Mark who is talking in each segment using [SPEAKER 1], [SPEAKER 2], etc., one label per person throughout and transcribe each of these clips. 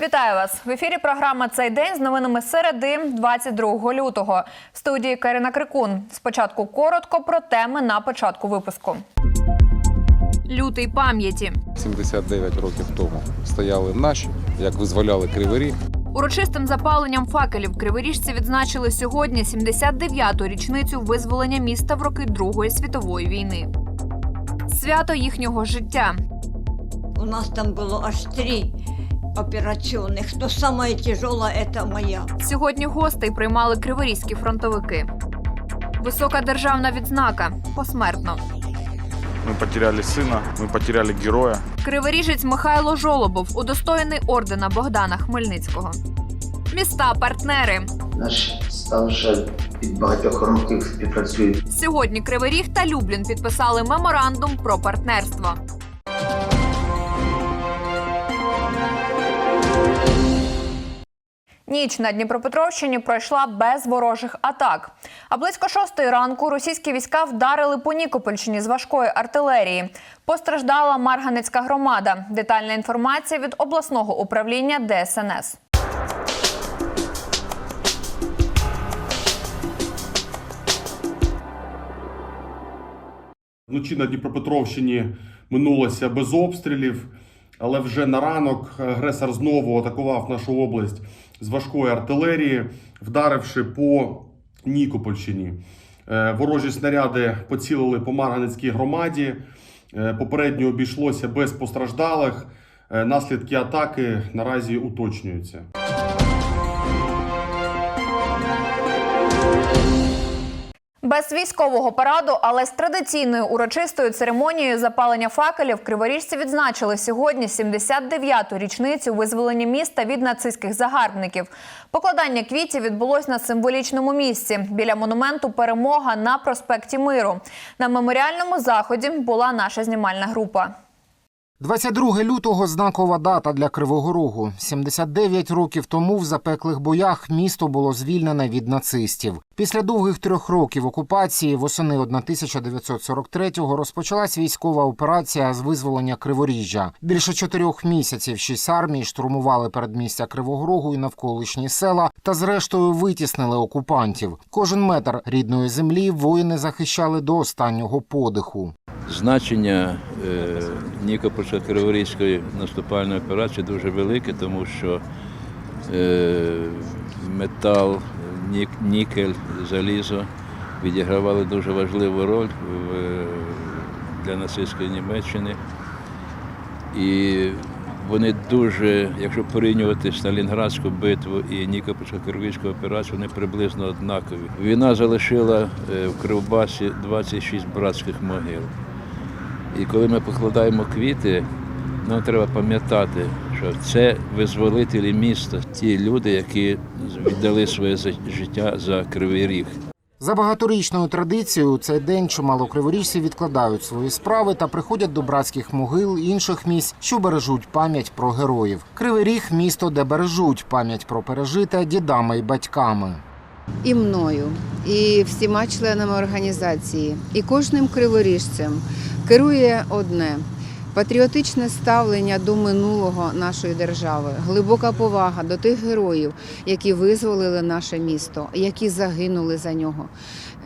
[SPEAKER 1] Вітаю вас в ефірі. Програма цей день з новинами середи 22 лютого. В студії Карина Крикун. Спочатку коротко про теми на початку випуску. Лютий пам'яті.
[SPEAKER 2] 79 років тому стояли наші, як визволяли Кривий Ріг.
[SPEAKER 1] Урочистим запаленням факелів криворіжці відзначили сьогодні 79-ту річницю визволення міста в роки Другої світової війни. Свято їхнього життя.
[SPEAKER 3] У нас там было аж три операционных, но самое тяжелое это моя.
[SPEAKER 1] Сьогодні гостей приймали криворізькі фронтовики. Висока державна відзнака посмертно.
[SPEAKER 4] Мы потеряли сына, мы потеряли героя.
[SPEAKER 1] Криворіжець Михайло Жолобов удостоєний ордена Богдана Хмельницького. Міста партнери.
[SPEAKER 5] Наш стан вже від багатьох років співпрацює.
[SPEAKER 1] Сьогодні Кривий Ріг та Люблін підписали меморандум про партнерство. Ніч на Дніпропетровщині пройшла без ворожих атак. А близько шостої ранку російські війська вдарили по Нікопольщині з важкої артилерії. Постраждала Марганецька громада. Детальна інформація від обласного управління ДСНС.
[SPEAKER 6] Вночі на Дніпропетровщині минулося без обстрілів, але вже на ранок агресор знову атакував нашу область з важкої артилерії, вдаривши по Нікопольщині. Е, Ворожі снаряди поцілили по Марганецькій громаді. Е, Попередньо обійшлося без постраждалих. Е, Наслідки атаки наразі уточнюються.
[SPEAKER 1] Без військового параду, але з традиційною урочистою церемонією запалення факелів криворіжці відзначили сьогодні 79-ту річницю визволення міста від нацистських загарбників. Покладання квітів відбулось на символічному місці біля монументу Перемога на проспекті Миру. На меморіальному заході була наша знімальна група.
[SPEAKER 7] 22 лютого знакова дата для Кривого Рогу. 79 років тому в запеклих боях місто було звільнене від нацистів. Після довгих трьох років окупації восени 1943-го розпочалась військова операція з визволення Криворіжжя. Більше чотирьох місяців шість армій штурмували передмістя Кривого Рогу і навколишні села та зрештою витіснили окупантів. Кожен метр рідної землі воїни захищали до останнього подиху.
[SPEAKER 8] Значення е, Нікопольсько-Криворізької наступальної операції дуже велике, тому що е, метал, нік, нікель, залізо відігравали дуже важливу роль е, для нацистської Німеччини. І вони дуже, якщо порівнювати Сталінградську битву і Нікопольсько-Криворізьку операцію, вони приблизно однакові. Війна залишила в Кривбасі 26 братських могил. І коли ми покладаємо квіти, нам треба пам'ятати, що це визволителі міста, ті люди, які віддали своє за- життя за кривий ріг.
[SPEAKER 7] За багаторічною традицією, у цей день чимало криворіжців відкладають свої справи та приходять до братських могил інших місць, що бережуть пам'ять про героїв. Кривий ріг місто, де бережуть пам'ять про пережите дідами і батьками.
[SPEAKER 9] і мною, і всіма членами організації, і кожним криворіжцем керує одне патріотичне ставлення до минулого нашої держави, глибока повага до тих героїв, які визволили наше місто, які загинули за нього.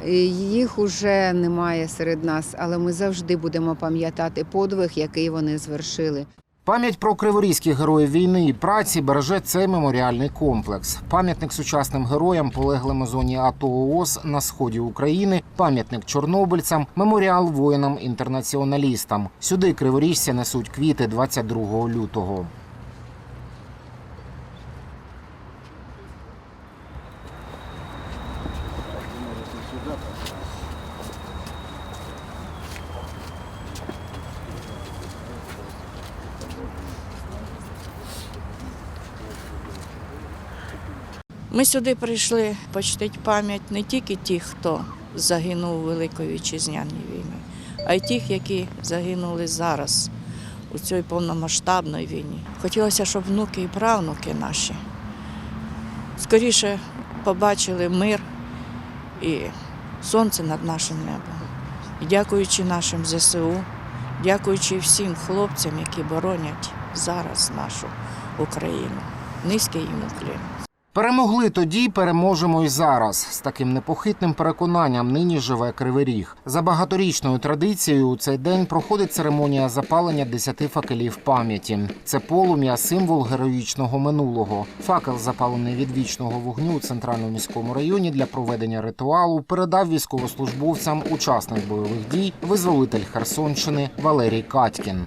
[SPEAKER 9] Е, Їх уже немає серед нас, але ми завжди будемо пам'ятати подвиг, який вони звершили.
[SPEAKER 7] Пам'ять про криворізьких героїв війни і праці береже цей меморіальний комплекс. Пам'ятник сучасним героям, полеглим у зоні АТО ООС на сході України, пам'ятник чорнобильцям, меморіал воїнам-інтернаціоналістам. Сюди криворіжці несуть квіти 22 лютого.
[SPEAKER 10] Ми сюди прийшли почтити пам'ять не тільки тих, хто загинув у Великої Вітчизняній війні, а й тих, які загинули зараз у цій повномасштабній війні. Хотілося, щоб внуки і правнуки наші скоріше побачили мир і сонце над нашим небом. І дякуючи нашим ЗСУ, дякуючи всім хлопцям, які боронять зараз нашу Україну. Низький йому клін.
[SPEAKER 7] Перемогли тоді, переможемо й зараз. З таким непохитним переконанням нині живе Кривий Ріг. За багаторічною традицією у цей день проходить церемонія запалення десяти факелів пам'яті. Це полум'я, символ героїчного минулого. Факел, запалений від вічного вогню у центральному міському районі для проведення ритуалу, передав військовослужбовцям учасник бойових дій, визволитель Херсонщини Валерій Катькін.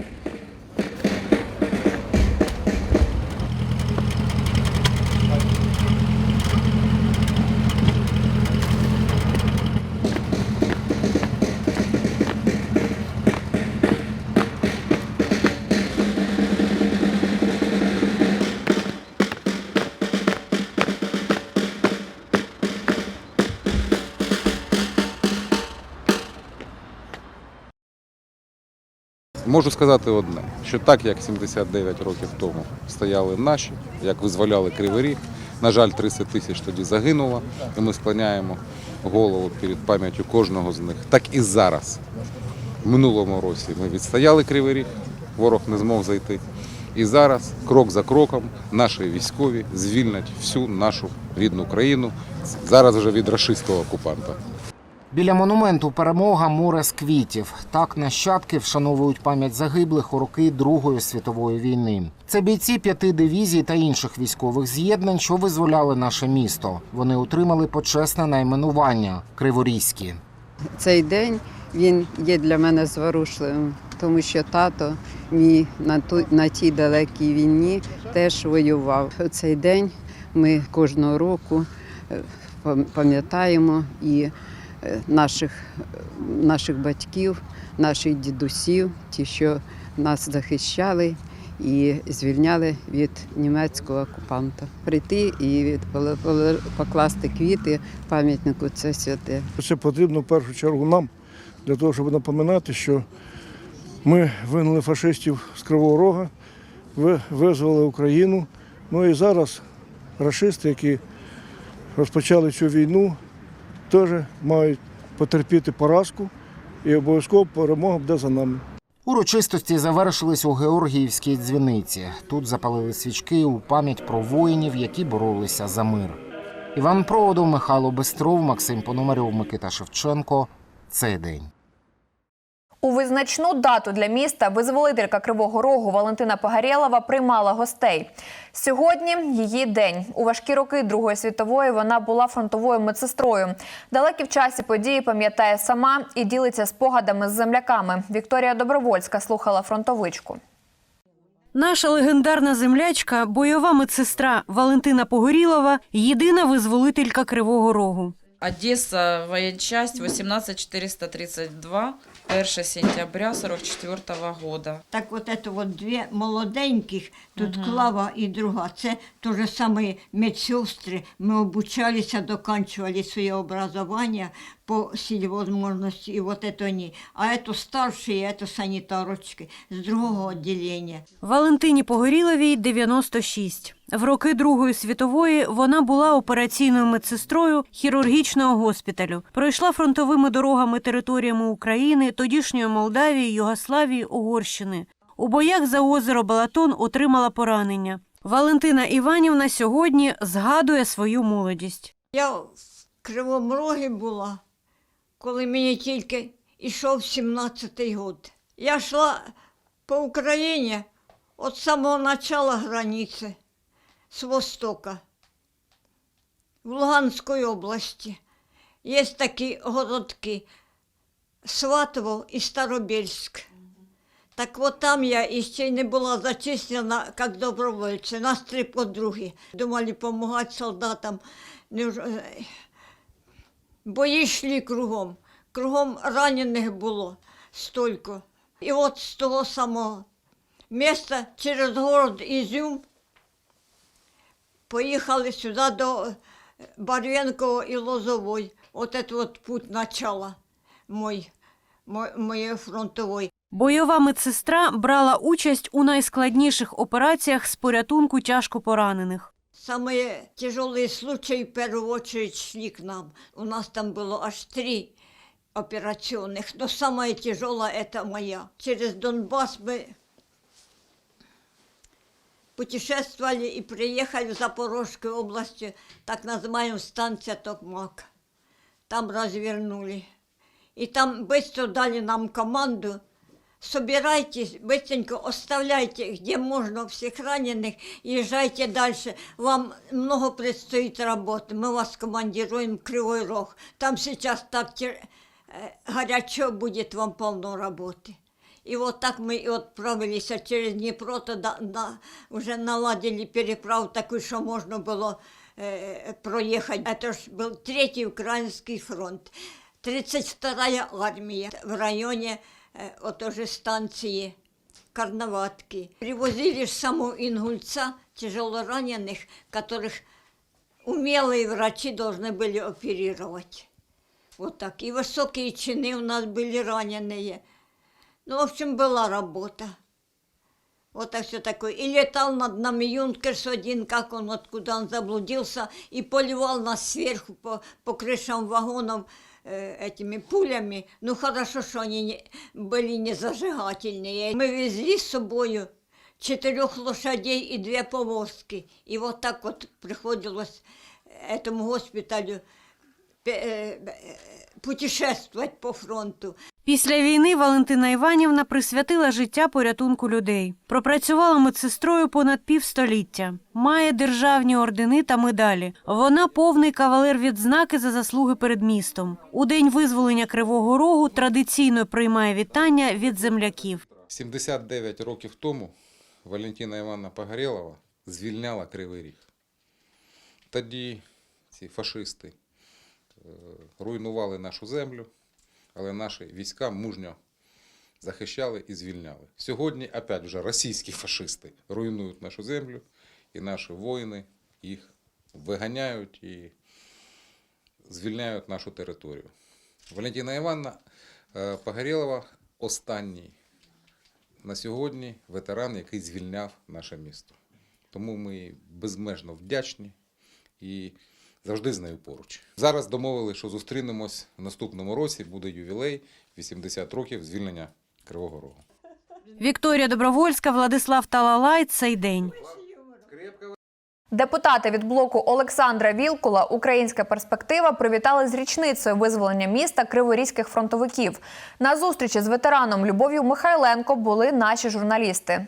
[SPEAKER 2] Можу сказати одне, що так як 79 років тому стояли наші, як визволяли Кривий Ріг, на жаль, 30 тисяч тоді загинуло, і ми склоняємо голову перед пам'яттю кожного з них. Так і зараз. В минулому році ми відстояли Кривий Ріг, ворог не змог зайти. І зараз, крок за кроком, наші військові звільнять всю нашу рідну країну, зараз вже від рашистського окупанта.
[SPEAKER 7] Біля монументу перемога море з квітів. Так нащадки вшановують пам'ять загиблих у роки Другої світової війни. Це бійці п'яти дивізій та інших військових з'єднань, що визволяли наше місто. Вони отримали почесне найменування Криворізькі.
[SPEAKER 9] Цей день він є для мене зворушливим, тому що тато мій на ту на тій далекій війні теж воював. Цей день ми кожного року е, пам'ятаємо і наших, е, наших батьків, наших дідусів, ті, що нас захищали. І звільняли від німецького окупанта. Прийти і поле- покласти квіти пам'ятнику це святе.
[SPEAKER 11] Це потрібно в першу чергу нам, для того, щоб напоминати, що ми вигнали фашистів з Кривого Рога, ви- визвали Україну. Ну і зараз рашисти, які розпочали цю війну, теж мають потерпіти поразку і обов'язково перемога буде за нами.
[SPEAKER 7] Урочистості завершились у Георгіївській дзвіниці. Тут запалили свічки у пам'ять про воїнів, які боролися за мир. Іван Проводов, Михайло Бестров, Максим Пономарьов, Микита Шевченко. Цей день.
[SPEAKER 1] У визначну дату для міста визволителька Кривого Рогу Валентина Погорєлова приймала гостей. Сьогодні її день. У важкі роки Другої світової вона була фронтовою медсестрою. Далекі в часі події пам'ятає сама і ділиться спогадами з земляками. Вікторія Добровольська слухала фронтовичку.
[SPEAKER 12] Наша легендарна землячка, бойова медсестра Валентина Погорілова, єдина визволителька Кривого Рогу.
[SPEAKER 13] Одесса, военчасть, 18432, 1 сентября 44 года.
[SPEAKER 3] Так от это вот дві молоденьких, тут Клава і друга. Це те саме медсестри. Ми обучалися, доканчивали своє образование по силе возможности, и вот это они. А это старшие, это санитарочки з другого відділення.
[SPEAKER 12] Валентині Погоріловій 96. В роки Другої світової вона була операційною медсестрою хірургічного госпіталю. Пройшла фронтовими дорогами територіями України, тодішньої Молдавії, Югославії, Угорщини. У боях за озеро Балатон отримала поранення. Валентина Іванівна сьогодні згадує свою молодість.
[SPEAKER 3] Я в Кривому Рогі була, коли мені тільки йшов 17-й год. Я йшла по Україні від самого начала границі з Востока, в Луганській області. Є такі городки Сватово і Старобільськ. Так от там я ще й не була зачислена як добровольця. Нас три подруги. Думали допомагати солдатам. Е, Бої йшли кругом. Кругом ранених було стільки. І от з того самого міста через город Ізюм поїхали сюди до Барвенкова і Лозовой. От це от путь начала мой, мой, моєї фронтової.
[SPEAKER 12] Бойова медсестра брала участь у найскладніших операціях з порятунку тяжко поранених.
[SPEAKER 3] Самые тяжелые случаи в первую очередь шли к нам. У нас там было аж три операционных, но самое тяжелое это моя. Через Донбасс мы путешествовали и приехали в Запорожскую область, так называемую станция Токмак. Там развернули. И там быстро дали нам команду, собирайтесь, быстренько оставляйте, где можно всех раненых, езжайте дальше. Вам много предстоит работы. Мы вас командируем в Кривой Рог. Там сейчас так тер- э, горячо будет вам полно работы. И вот так мы и отправились а через Днепро, тогда на, уже наладили переправу такую, что можно было э, проехать. Это ж был Третий Украинский фронт. 32-я армия в районе э, вот тоже станции Карнаватки. Привозили с самого Ингульца тяжелораненых, которых умелые врачи должны были оперировать. Вот так. И высокие чины у нас были раненые. Ну, в общем, была работа. Вот так все такое. И летал над нами Юнкерс один, как он, откуда он заблудился, и поливал нас сверху по, по крышам вагонов э, этими пулями. Ну, хорошо, что они не, были не зажигательные. Мы везли с собою четырех лошадей и две повозки. И вот так вот приходилось этому госпиталю э, э, путешествовать по фронту.
[SPEAKER 12] Після війни Валентина Іванівна присвятила життя порятунку людей. Пропрацювала медсестрою понад півстоліття. Має державні ордени та медалі. Вона повний кавалер відзнаки за заслуги перед містом. У день визволення Кривого Рогу традиційно приймає вітання від земляків.
[SPEAKER 2] 79 років тому Валентина Івановна Погорєлова звільняла Кривий Ріг. Тоді ці фашисти е, руйнували нашу землю, але наші війська мужньо захищали і звільняли. Сьогодні опять вже російські фашисти руйнують нашу землю, і наші воїни їх виганяють і звільняють нашу територію. Валентина Івановна е, Погорєлова останній на сьогодні ветеран, який звільняв наше місто. Тому ми безмежно вдячні і завжди з нею поруч. Зараз домовили, що зустрінемось в наступному році. Буде ювілей 80 років звільнення Кривого Рогу.
[SPEAKER 12] Вікторія Добровольська, Владислав Талалай. Цей день.
[SPEAKER 1] Депутати від блоку Олександра Вілкула Українська перспектива привітали з річницею визволення міста криворізьких фронтовиків. На зустрічі з ветераном Любов'ю Михайленко були наші журналісти.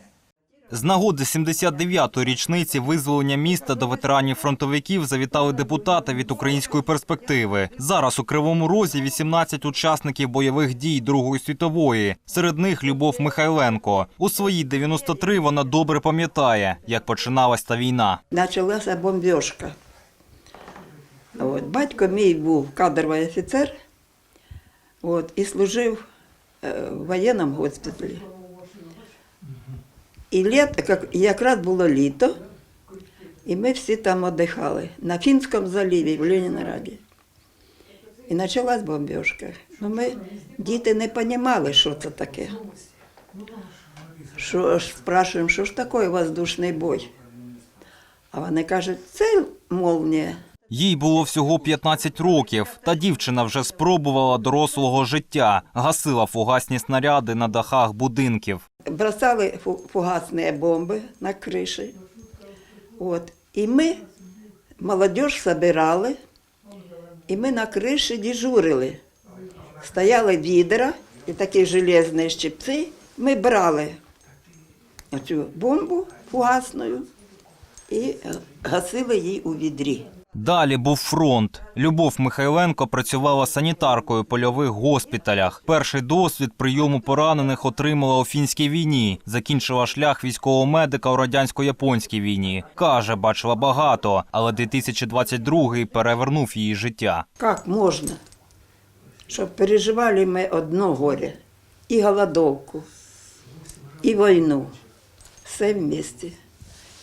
[SPEAKER 14] З нагоди 79-ї річниці визволення міста до ветеранів-фронтовиків завітали депутати від української перспективи. Зараз у Кривому Розі 18 учасників бойових дій Другої світової. Серед них Любов Михайленко. У свої 93 вона добре пам'ятає, як починалась та війна.
[SPEAKER 15] Почалася бомбіжка. От, батько мій був кадровий офіцер от, і служив е, в воєнному госпіталі. І літо, як, якраз було літо, і ми всі там віддихали на Фінському заливі в Ленінграді. І почалась бомбіжка. Ну, ми, діти, не розуміли, що це таке. Що спрашуємо, що ж таке воздушний бой? А вони кажуть, це молнія.
[SPEAKER 14] Їй було всього 15 років, та дівчина вже спробувала дорослого життя, гасила фугасні снаряди на дахах будинків.
[SPEAKER 15] Бросали фугасні бомби на криші. От. І ми, молодіж, збирали, і ми на криші дежурили. Стояли відра і такі железні щипці. Ми брали цю бомбу фугасну і е, гасили її у відрі.
[SPEAKER 14] Далі був фронт. Любов Михайленко працювала санітаркою у польових госпіталях. Перший досвід прийому поранених отримала у фінській війні. Закінчила шлях військового медика у радянсько-японській війні. Каже, бачила багато, але 2022 перевернув її життя.
[SPEAKER 15] Как можно? Щоб переживали ми одно горе. І голодовку, і війну. Все вместе.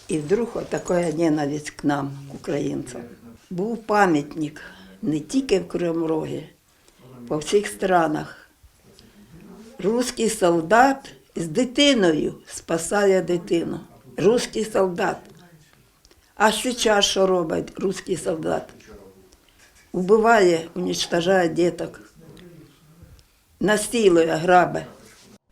[SPEAKER 15] І вдруг от ненависть к нам, к українцям. Був пам'ятник не тільки в Кривому Рогі, по всіх странах. Руський солдат з дитиною спасає дитину. Руський солдат. А зараз що робить руський солдат? Убиває, уничтожає діток, насилує, грабе.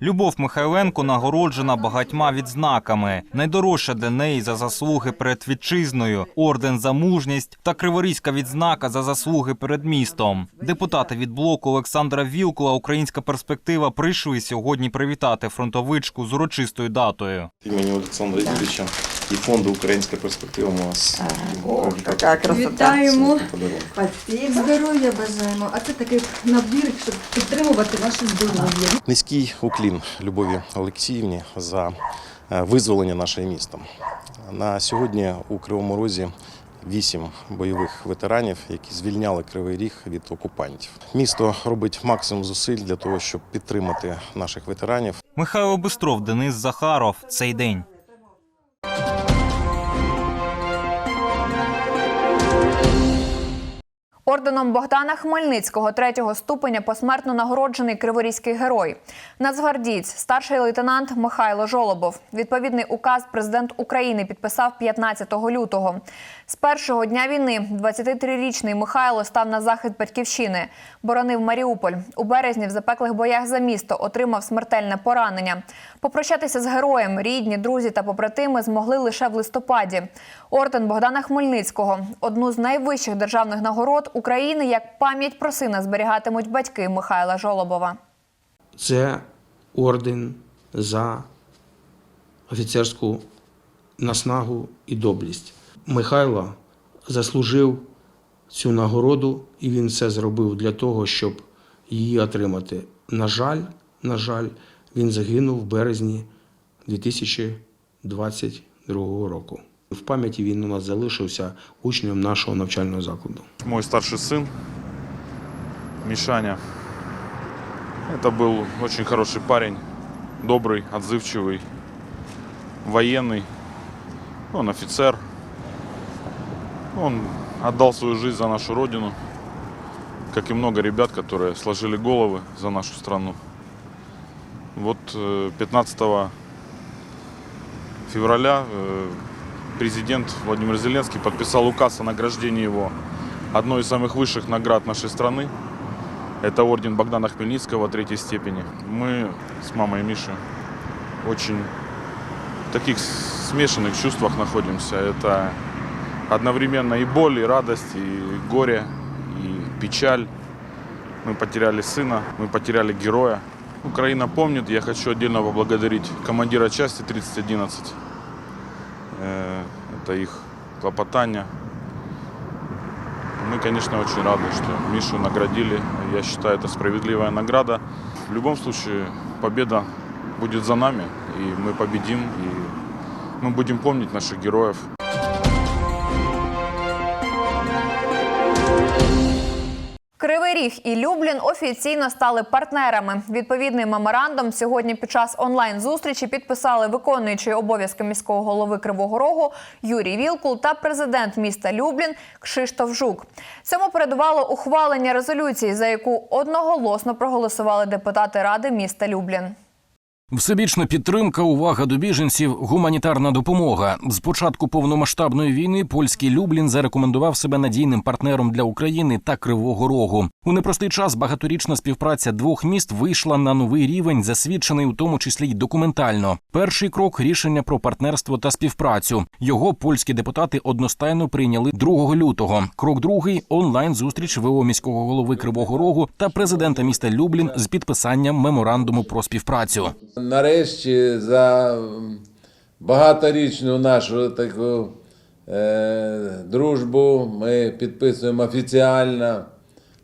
[SPEAKER 14] Любов Михайленко нагороджена багатьма відзнаками. Найдорожча для неї за заслуги перед вітчизною, орден за мужність та криворізька відзнака за заслуги перед містом. Депутати від блоку Олександра Вілкула Українська перспектива прийшли сьогодні привітати фронтовичку з урочистою датою.
[SPEAKER 16] імені Олександра Юрійовича і фонду Українська перспектива ми вас
[SPEAKER 15] красота.
[SPEAKER 17] Вітаємо. Здоров'я бажаємо. А це такий набір, щоб підтримувати ваше здоров'я.
[SPEAKER 16] Низький уклін Любові Олексіївні за е, визволення нашого міста. На сьогодні у Кривому Розі вісім бойових ветеранів, які звільняли Кривий Ріг від окупантів. Місто робить максимум зусиль для того, щоб підтримати наших ветеранів.
[SPEAKER 14] Михайло Бистров, Денис Захаров. Цей день.
[SPEAKER 1] Орденом Богдана Хмельницького третього ступеня посмертно нагороджений криворізький герой. Нацгвардієць, старший лейтенант Михайло Жолобов. Відповідний указ президент України підписав 15 лютого. З першого дня війни 23-річний Михайло став на захист батьківщини, боронив Маріуполь. У березні в запеклих боях за місто отримав смертельне поранення. Попрощатися з героєм рідні, друзі та побратими змогли лише в листопаді. Орден Богдана Хмельницького одну з найвищих державних нагород України як пам'ять про сина зберігатимуть батьки Михайла Жолобова.
[SPEAKER 18] Це орден за офіцерську наснагу і доблесть. Михайло заслужив цю нагороду, і він все зробив для того, щоб її отримати. На жаль, на жаль, він загинув в березні 2022 року. В пам'яті він у нас залишився учнем нашого навчального закладу.
[SPEAKER 4] Мой старший син Мішаня. Це був дуже хороший парень, добрий, відзивчивий, воєнний, він офіцер. Він віддав свою життя за нашу родину, як і багато ребят, які сложили голови за нашу страну. Вот э, 15 февраля э, президент Владимир Зеленский подписал указ о награждении его одной из самых высших наград нашей страны. Это орден Богдана Хмельницкого третьей степени. Мы с мамой и Мишей очень в таких смешанных чувствах находимся. Это одновременно и боль, и радость, и горе, и печаль. Мы потеряли сына, мы потеряли героя. Украина помнит. Я хочу отдельно поблагодарить командира части 3011. Э, Это их клопотание. Мы, конечно, очень рады, что Мишу наградили. Я считаю, это справедливая награда. В любом случае, победа будет за нами, и мы победим, и мы будем помнить наших героев.
[SPEAKER 1] Кривий Ріг і Люблін офіційно стали партнерами. Відповідний меморандум сьогодні під час онлайн-зустрічі підписали виконуючий обов'язки міського голови Кривого Рогу Юрій Вілкул та президент міста Люблін Кшиштоф Жук. Цьому передувало ухвалення резолюції, за яку одноголосно проголосували депутати ради міста Люблін.
[SPEAKER 19] Всебічна підтримка, увага до біженців, гуманітарна допомога. З початку повномасштабної війни польський Люблін зарекомендував себе надійним партнером для України та Кривого Рогу. У непростий час багаторічна співпраця двох міст вийшла на новий рівень, засвідчений у тому числі й документально. Перший крок рішення про партнерство та співпрацю. Його польські депутати одностайно прийняли 2 лютого. Крок другий онлайн зустріч ВО міського голови Кривого Рогу та президента міста Люблін з підписанням меморандуму про співпрацю.
[SPEAKER 20] Нарешті за багаторічну нашу таку е, дружбу ми підписуємо офіціально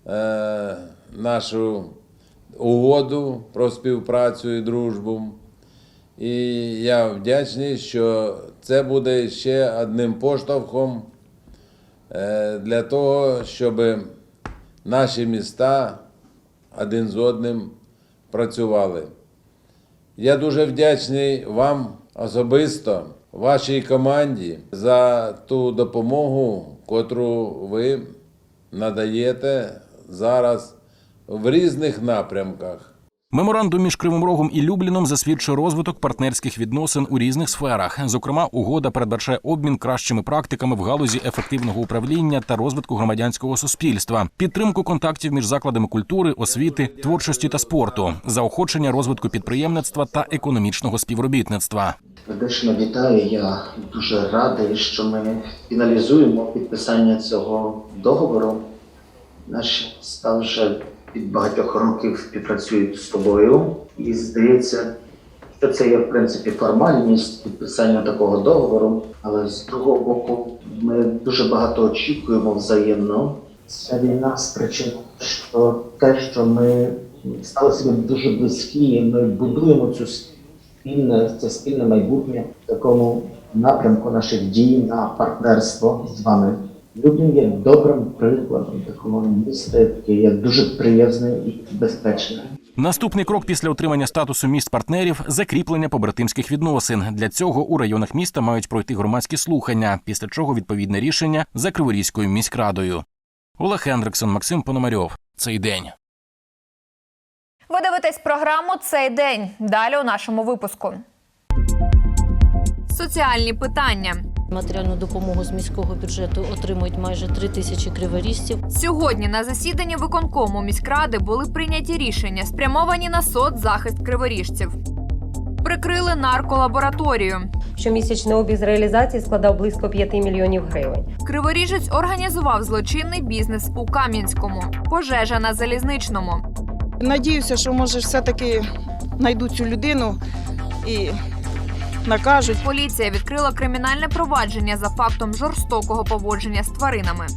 [SPEAKER 20] е, нашу угоду про співпрацю і дружбу. І я вдячний, що це буде ще одним поштовхом е, для того, щоб наші міста один з одним працювали. Я дуже вдячний вам особисто, вашій команді за ту допомогу, котру ви надаєте зараз в різних напрямках.
[SPEAKER 19] Меморандум між Кривим Рогом і Любліном засвідчує розвиток партнерських відносин у різних сферах. Зокрема, угода передбачає обмін кращими практиками в галузі ефективного управління та розвитку громадянського суспільства, підтримку контактів між закладами культури, освіти, творчості та спорту, заохочення розвитку підприємництва та економічного співробітництва.
[SPEAKER 5] Сердечно вітаю. Я дуже радий, що ми фіналізуємо підписання цього договору. Наш став вже від багатьох років співпрацюють з тобою, і здається, що це є в принципі формальність підписання такого договору. Але з другого боку, ми дуже багато очікуємо взаємно. Ця війна спричинила, що те, що ми стали собі дуже близькі, ми будуємо цю спільне, це спільне майбутнє в такому напрямку наших дій на партнерство з вами. Люблін є добрим прикладом такого міста, яке є дуже приязне і безпечне.
[SPEAKER 19] Наступний крок після отримання статусу міст партнерів закріплення побратимських відносин. Для цього у районах міста мають пройти громадські слухання, після чого відповідне рішення за Криворізькою міськрадою. Олег Хендриксон, Максим Пономарьов. Цей день.
[SPEAKER 1] Ви дивитесь програму цей день. Далі у нашому випуску. Соціальні питання.
[SPEAKER 21] Матеріальну допомогу з міського бюджету отримують майже три тисячі криворіжців.
[SPEAKER 1] Сьогодні на засіданні виконкому міськради були прийняті рішення, спрямовані на соцзахист криворіжців. Прикрили нарколабораторію.
[SPEAKER 22] Щомісячний обіг з реалізації складав близько 5 мільйонів гривень.
[SPEAKER 1] Криворіжець організував злочинний бізнес у Кам'янському. Пожежа на залізничному.
[SPEAKER 23] Надіюся, що може все-таки знайдуть цю людину і накажуть.
[SPEAKER 1] Поліція відкрила кримінальне провадження за фактом жорстокого поводження з тваринами.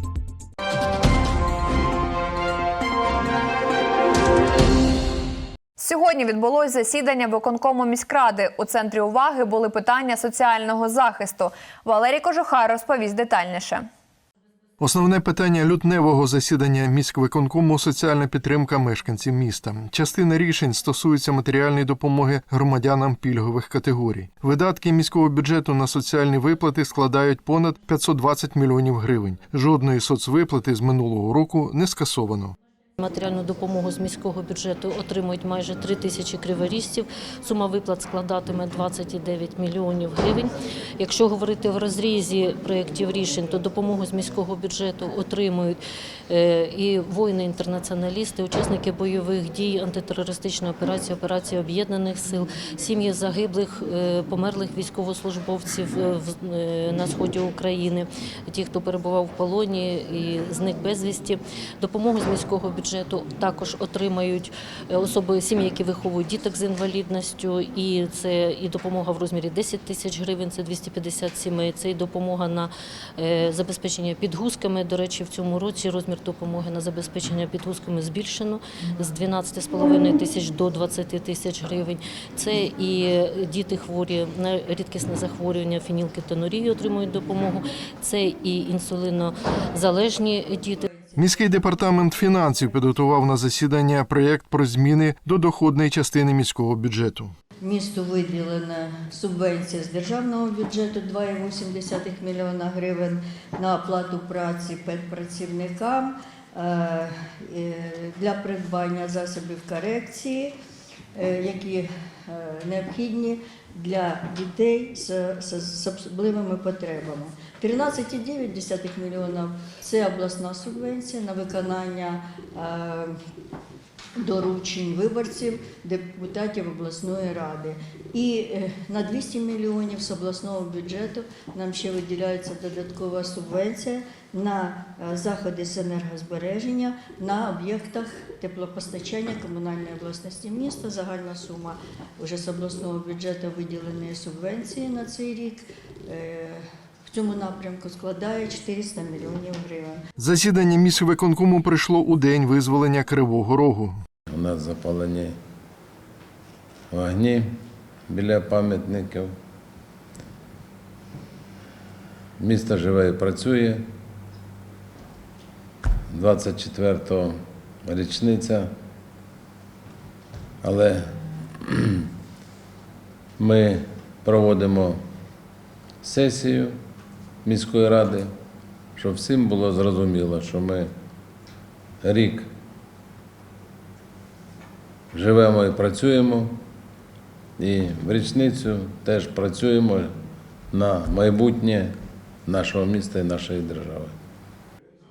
[SPEAKER 1] Сьогодні відбулось засідання виконкому міськради. У центрі уваги були питання соціального захисту. Валерій Кожухар розповість детальніше.
[SPEAKER 24] Основне питання лютневого засідання міськвиконкому соціальна підтримка мешканців міста. Частина рішень стосується матеріальної допомоги громадянам пільгових категорій. Видатки міського бюджету на соціальні виплати складають понад 520 мільйонів гривень. Жодної соцвиплати з минулого року не скасовано.
[SPEAKER 21] Матеріальну допомогу з міського бюджету отримують майже три тисячі криворіжців. Сума виплат складатиме 29 мільйонів гривень. Якщо говорити в розрізі проєктів рішень, то допомогу з міського бюджету отримують е, і воїни-інтернаціоналісти, учасники бойових дій, антитерористичної операції, операції об'єднаних сил, сім'ї загиблих, е, померлих військовослужбовців е, на сході України, ті, хто перебував в полоні і зник безвісті. Допомогу з міського бюджету також отримають е, особи сім'ї, які виховують діток з інвалідністю, і це і допомога в розмірі 10 тисяч гривень, це 250 сімей. Це і допомога на е, забезпечення підгузками. До речі, в цьому році розмір допомоги на забезпечення підгузками збільшено з 12,5 тисяч до 20 тисяч гривень. Це і діти хворі на рідкісне захворювання, фенілкетонурії отримують допомогу. Це і інсулінозалежні діти.
[SPEAKER 24] Міський департамент фінансів підготував на засідання проєкт про зміни до доходної частини міського бюджету.
[SPEAKER 25] Місту виділена субвенція з державного бюджету 2,8 мільйона гривень на оплату праці педпрацівникам е, е, для придбання засобів корекції, е, які необхідні для дітей з, з, з особливими потребами. 13,9 мільйонів – це обласна субвенція на виконання е, доручень виборців, депутатів обласної ради. І е, на 200 мільйонів з обласного бюджету нам ще виділяється додаткова субвенція на е, заходи з енергозбереження на об'єктах теплопостачання комунальної власності міста. Загальна сума вже з обласного бюджету виділеної субвенції на цей рік. В цьому напрямку складає 400 мільйонів гривень.
[SPEAKER 24] Засідання міськвиконкому прийшло у день визволення Кривого Рогу.
[SPEAKER 20] У нас запалені вогні біля пам'ятників. Місто живе і працює. 24-го річниця. Але ми проводимо сесію міської ради, щоб всім було зрозуміло, що ми рік живемо і працюємо. І в річницю теж працюємо на майбутнє нашого міста і нашої держави.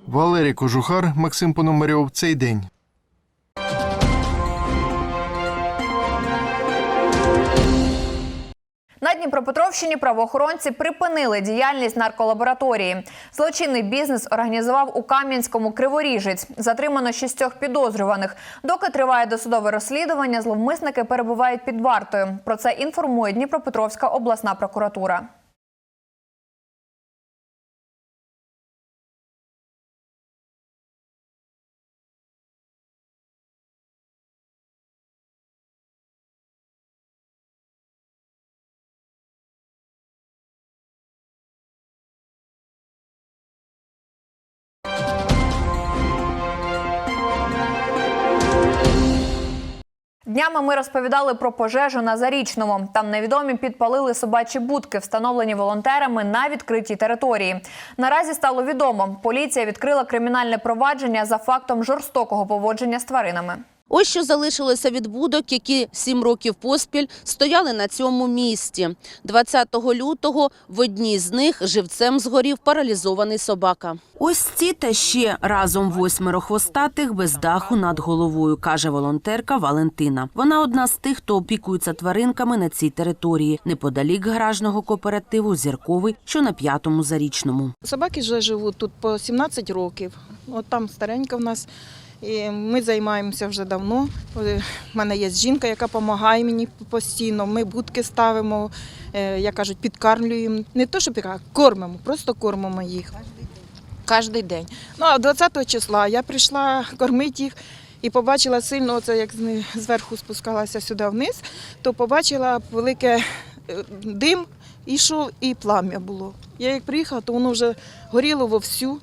[SPEAKER 24] Валерій Кожухар, Максим Пономарьов. Цей день.
[SPEAKER 1] Дніпропетровщині правоохоронці припинили діяльність нарколабораторії. Злочинний бізнес організував у Кам'янському Криворіжець. Затримано шістьох підозрюваних. Доки триває досудове розслідування, зловмисники перебувають під вартою. Про це інформує Дніпропетровська обласна прокуратура. Днями ми розповідали про пожежу на Зарічному. Там невідомі підпалили собачі будки, встановлені волонтерами на відкритій території. Наразі стало відомо, поліція відкрила кримінальне провадження за фактом жорстокого поводження з тваринами.
[SPEAKER 26] Ось що залишилося від будок, які сім років поспіль стояли на цьому місці. 20 лютого в одній з них живцем згорів паралізований собака.
[SPEAKER 12] Ось ці та ще разом восьмеро хвостатих без даху над головою, каже волонтерка Валентина. Вона одна з тих, хто опікується тваринками на цій території, неподалік гаражного кооперативу Зірковий, що на п'ятому зарічному.
[SPEAKER 23] Собаки вже живуть тут по 17 років. От там старенька в нас. І ми займаємося вже давно. У мене є жінка, яка допомагає мені постійно. Ми будки ставимо, е, як кажуть, підкармлюємо. Не то, що підкармлюємо, кормимо, просто кормимо їх. Кожен день. Ну а 20 числа я прийшла кормити їх і побачила сильно, оце як зверху спускалася сюди вниз, то побачила велике е, дим, ішов і плам'я було. Я як приїхала, то воно вже горіло вовсю.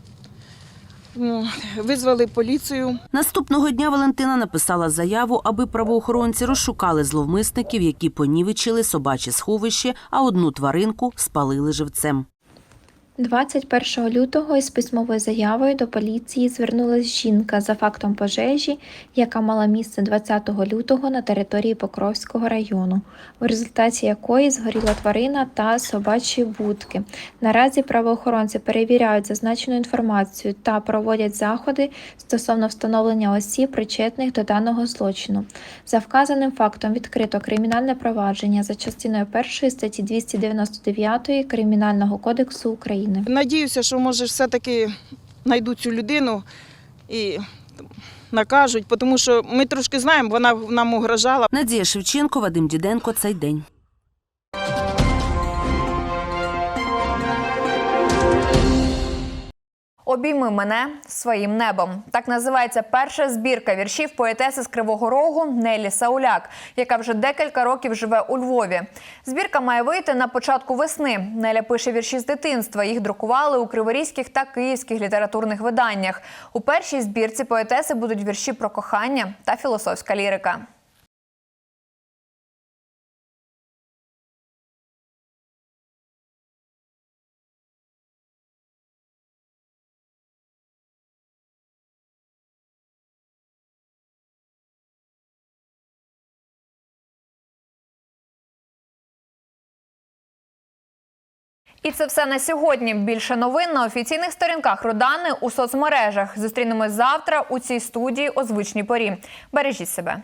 [SPEAKER 23] Ну, Визвали поліцію.
[SPEAKER 12] Наступного дня Валентина написала заяву, аби правоохоронці розшукали зловмисників, які понівечили собаче сховище, а одну тваринку спалили живцем.
[SPEAKER 27] 21 лютого із письмовою заявою до поліції звернулась жінка за фактом пожежі, яка мала місце 20 лютого на території Покровського району, в результаті якої згоріла тварина та собачі будки. Наразі правоохоронці перевіряють зазначену інформацію та проводять заходи стосовно встановлення осіб, причетних до даного злочину. За вказаним фактом відкрито кримінальне провадження за частиною 1 статті 299 Кримінального кодексу України.
[SPEAKER 23] Надіюся, що може все-таки знайдуть цю людину і накажуть, тому що ми трошки знаємо, вона нам угрожала.
[SPEAKER 12] Надія Шевченко, Вадим Діденко. Цей день.
[SPEAKER 1] Обійми мене своїм небом. Так називається перша збірка віршів поетеси з Кривого Рогу Нелі Сауляк, яка вже декілька років живе у Львові. Збірка має вийти на початку весни. Неля пише вірші з дитинства. Їх друкували у криворізьких та київських літературних виданнях. У першій збірці поетеси будуть вірші про кохання та філософська лірика. І це все на сьогодні. Більше новин на офіційних сторінках Родани у соцмережах. Зустрінемось завтра у цій студії о звичній порі. Бережіть себе.